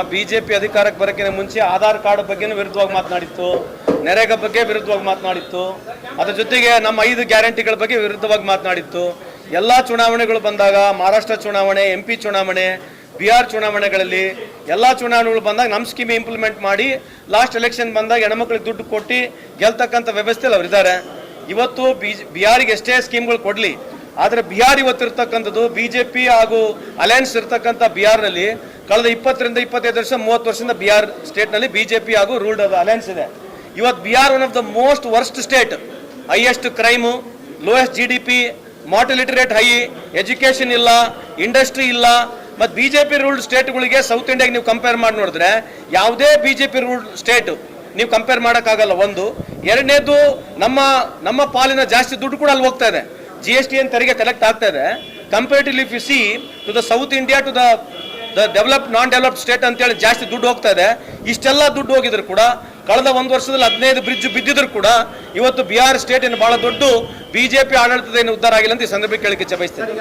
BJP ಅಧಿಕಾರಕ್ಕೆ ಬರೋಕ್ಕಿಂತ ಮುಂಚೆ ಆಧಾರ್ ಕಾರ್ಡ್ ಬಗ್ಗೆನೂ ವಿರುದ್ಧವಾಗಿ ಮಾತನಾಡಿತ್ತು, ನೆರೆಗ ಬಗ್ಗೆ ವಿರುದ್ಧವಾಗಿ ಮಾತನಾಡಿತ್ತು, ಅದ್ರ ಜೊತೆಗೆ ನಮ್ಮ ಐದು ಗ್ಯಾರಂಟಿಗಳ ಬಗ್ಗೆ ವಿರುದ್ಧವಾಗಿ ಮಾತನಾಡಿತ್ತು. ಎಲ್ಲ ಚುನಾವಣೆಗಳು ಬಂದಾಗ, ಮಹಾರಾಷ್ಟ್ರ ಚುನಾವಣೆ, ಎಂ ಚುನಾವಣೆ ಬಿಹಾರ್ ಚುನಾವಣೆಗಳಲ್ಲಿ ಎಲ್ಲ ಚುನಾವಣೆಗಳು ಬಂದಾಗ ನಮ್ಮ ಸ್ಕೀಮ್ ಇಂಪ್ಲಿಮೆಂಟ್ ಮಾಡಿ ಲಾಸ್ಟ್ ಎಲೆಕ್ಷನ್ ಬಂದಾಗ ಹೆಣ್ಮಕ್ಳಿಗೆ ದುಡ್ಡು ಕೊಟ್ಟು ಗೆಲ್ತಕ್ಕಂಥ ವ್ಯವಸ್ಥೆಯಲ್ಲಿ ಅವರಿದ್ದಾರೆ. ಇವತ್ತು ಬಿ ಬಿಹಾರಿಗೆ ಎಷ್ಟೇ ಸ್ಕೀಮ್ಗಳು ಕೊಡಲಿ ಆದರೆ ಬಿಹಾರ್ ಇವತ್ತಿರ್ತಕ್ಕಂಥದ್ದು ಬಿ ಜೆ ಪಿ ಹಾಗೂ ಅಲಯನ್ಸ್ ಇರ್ತಕ್ಕಂಥ ಬಿಹಾರ್ನಲ್ಲಿ ಕಳೆದ ಇಪ್ಪತ್ತರಿಂದ ಇಪ್ಪತ್ತೈದು ವರ್ಷ, ಮೂವತ್ತು ವರ್ಷದಿಂದ ಬಿಹಾರ್ ಸ್ಟೇಟ್ನಲ್ಲಿ ಬಿ ಜೆ ಪಿ ಹಾಗೂ ರೂಲ್ಡ್ ಅಲಯನ್ಸ್ ಇದೆ. ಇವತ್ತು Bihar one of the most worst state highest crime lowest G D P mortality rate high education ಇಲ್ಲ ಇಂಡಸ್ಟ್ರಿ ಇಲ್ಲ. ಮತ್ತು ಬಿ ಜೆ ಪಿ ರೂಲ್ಡ್ ಸ್ಟೇಟ್ಗಳಿಗೆ ಸೌತ್ ಇಂಡಿಯಾಗೆ ನೀವು ಕಂಪೇರ್ ಮಾಡಿ ನೋಡಿದ್ರೆ ಯಾವುದೇ B J P ruled state ನೀವು ಕಂಪೇರ್ ಮಾಡೋಕ್ಕಾಗಲ್ಲ. ಒಂದು. ಎರಡನೇದು ನಮ್ಮ ನಮ್ಮ ಪಾಲಿನ ಜಾಸ್ತಿ ದುಡ್ಡು ಕೂಡ ಅಲ್ಲಿ ಹೋಗ್ತಾ ಇದೆ. ಜಿ ಎಸ್ ಟಿ ಏನು ತೆರಿಗೆ ಕಲೆಕ್ಟ್ ಆಗ್ತಾ ಇದೆ comparatively if you see to the south India to the the develop non developed state ಅಂತೇಳಿ ಜಾಸ್ತಿ ದುಡ್ಡು ಹೋಗ್ತಾ ಇದೆ ಇಷ್ಟೆಲ್ಲ ದುಡ್ಡು ಹೋಗಿದ್ರು ಕೂಡ, ಕಳೆದ ಒಂದು ವರ್ಷದಲ್ಲಿ ಹದಿನೈದು ಬ್ರಿಡ್ಜ್ ಬಿದ್ದಿದ್ರು ಕೂಡ, ಇವತ್ತು ಬಿಹಾರ್ ಸ್ಟೇಟ್ ಏನು ಬಹಳ ದೊಡ್ಡ ಬಿಜೆಪಿ ಆಡಳಿತದ ಏನು ಉದ್ಧಾರ ಆಗಿಲ್ಲ ಅಂತ ಈ ಸಂದರ್ಭಕ್ಕೆ ಕೇಳಕ್ಕೆ ಬಯಸ್ತೇನೆ.